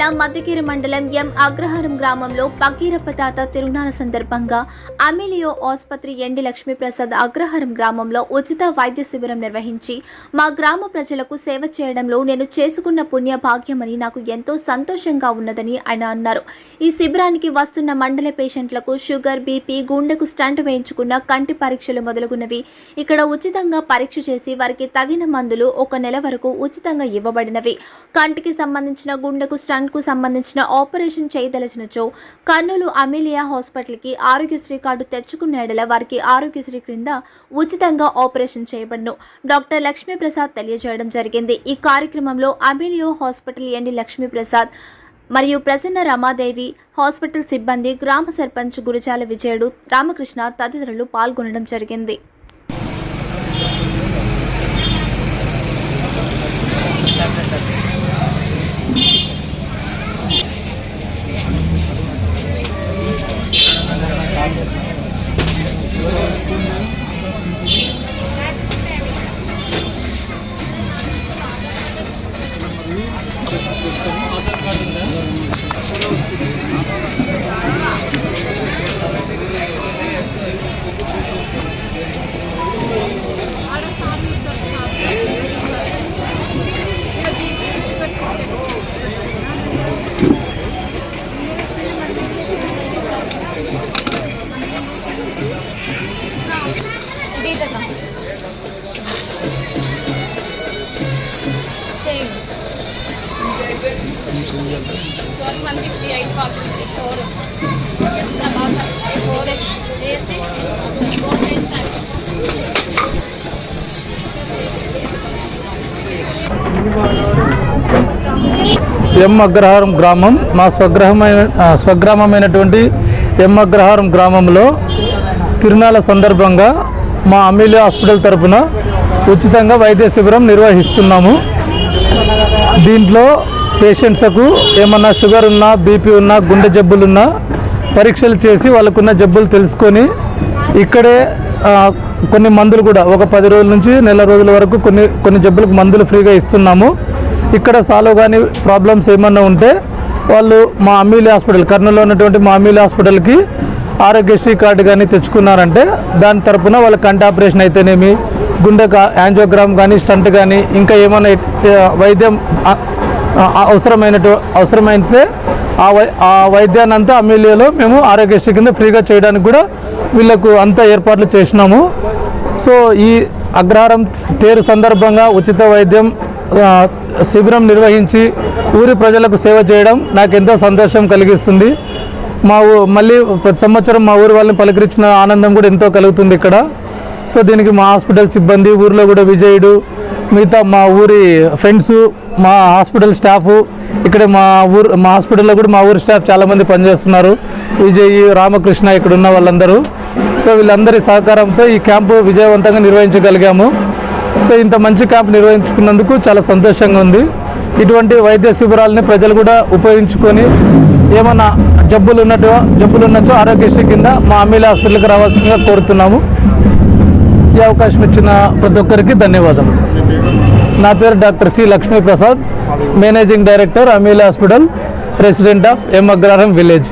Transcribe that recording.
జిల్లా మధ్యగిరి మండలం ఎం అగ్రహారం గ్రామంలో పకీరప్ప తాత తిరునాల సందర్భంగా అమిలియో ఆసుపత్రి ఎండి లక్ష్మీప్రసాద్ అగ్రహారం గ్రామంలో ఉచిత వైద్య శిబిరం నిర్వహించి మా గ్రామ ప్రజలకు సేవ చేయడంలో నేను చేసుకున్న పుణ్య భాగ్యమని నాకు ఎంతో సంతోషంగా ఉన్నదని ఆయన అన్నారు. ఈ శిబిరానికి వస్తున్న మండల పేషెంట్లకు షుగర్ బీపీ గుండెకు స్టంట్ వేయించుకున్న కంటి పరీక్షలు మొదలగునవి. ఇక్కడ ఉచితంగా పరీక్ష చేసి వారికి తగిన మందులు ఒక నెల వరకు ఉచితంగా ఇవ్వబడినవి. కంటికి సంబంధించిన గుండెకు స్టంట్ కు సంబంధించిన ఆపరేషన్ చేయదలచినచో కర్నూలు అమిలియా హాస్పిటల్కి ఆరోగ్యశ్రీ కార్డు తెచ్చుకున్న ఎడల వారికి ఆరోగ్యశ్రీ క్రింద ఉచితంగా ఆపరేషన్ చేయబడును. డాక్టర్ లక్ష్మీప్రసాద్ తెలియజేయడం జరిగింది. ఈ కార్యక్రమంలో అమిలియో హాస్పిటల్ ఎండి లక్ష్మీప్రసాద్ మరియు ప్రసన్న రమాదేవి హాస్పిటల్ సిబ్బంది గ్రామ సర్పంచ్ గురజాల విజయుడు రామకృష్ణ తదితరులు పాల్గొనడం జరిగింది. చేయండి Sorry, 158 copy. Four. Prabhakar. Four. ఏంటి? ఎం అగ్రహారం గ్రామం మా స్వగ్రహమైన స్వగ్రామమైనటువంటి ఎం అగ్రహారం గ్రామంలో తిరునాల సందర్భంగా మా అమీలియా హాస్పిటల్ తరపున ఉచితంగా వైద్య శిబిరం నిర్వహిస్తున్నాము. దీంట్లో పేషెంట్స్కు ఏమన్నా షుగర్ ఉన్నా బీపీ ఉన్నా గుండె జబ్బులున్నా పరీక్షలు చేసి వాళ్ళకున్న జబ్బులు తెలుసుకొని ఇక్కడే కొన్ని మందులు కూడా ఒక పది రోజుల నుంచి నెల రోజుల వరకు కొన్ని కొన్ని జబ్బులకు మందులు ఫ్రీగా ఇస్తున్నాము. ఇక్కడ సాల్వ్ కానీ ప్రాబ్లమ్స్ ఏమన్నా ఉంటే వాళ్ళు మా అమీలి హాస్పిటల్ కర్నూలులో ఉన్నటువంటి మా అమీలి హాస్పిటల్కి ఆరోగ్యశ్రీ కార్డు కానీ తెచ్చుకున్నారంటే దాని తరపున వాళ్ళ కంటి ఆపరేషన్ అయితేనేమి గుండె యాంజోగ్రామ్ కానీ స్టంట్ కానీ ఇంకా ఏమైనా వైద్యం ఆ, అవసరమైనటు అవసరమైతే ఆ వై ఆ వైద్యాన్ని అంతా అమీలియాలో మేము ఆరోగ్యశ్రీ కింద ఫ్రీగా చేయడానికి కూడా వీళ్ళకు అంతా ఏర్పాట్లు చేసినాము. సో ఈ అగ్రహారం తేరు సందర్భంగా ఉచిత వైద్యం శిబిరం నిర్వహించి ఊరి ప్రజలకు సేవ చేయడం నాకు ఎంతో సంతోషం కలిగిస్తుంది. మా ఊ మళ్ళీ ప్రతి సంవత్సరం మా ఊరి వాళ్ళని పలకరించిన ఆనందం కూడా ఎంతో కలుగుతుంది ఇక్కడ. సో దీనికి మా హాస్పిటల్ సిబ్బంది ఊరిలో కూడా విజయుడు మిగతా మా ఊరి ఫ్రెండ్స్ మా హాస్పిటల్ స్టాఫ్ ఇక్కడ మా ఊరు మా హాస్పిటల్లో కూడా మా ఊరి స్టాఫ్ చాలామంది పనిచేస్తున్నారు. విజయ్ రామకృష్ణ ఇక్కడ ఉన్న వాళ్ళందరూ. సో వీళ్ళందరి సహకారంతో ఈ క్యాంపు విజయవంతంగా నిర్వహించగలిగాము. సో ఇంత మంచి క్యాంప్ నిర్వహించుకున్నందుకు చాలా సంతోషంగా ఉంది. ఇటువంటి వైద్య శిబిరాలని ప్రజలు కూడా ఉపయోగించుకొని ఏమన్నా జబ్బులు ఉన్నట్టు జబ్బులు ఉన్నచో ఆరోగ్యశ్రీ కింద మా అమ్మీల హాస్పిటల్కి రావాల్సిందిగా కోరుతున్నాము. ఈ అవకాశం ఇచ్చిన ప్రతి ఒక్కరికి ధన్యవాదాలు నా పేరు doctor C Lakshmiprasad managing director Amila hospital president of M Agraharam village.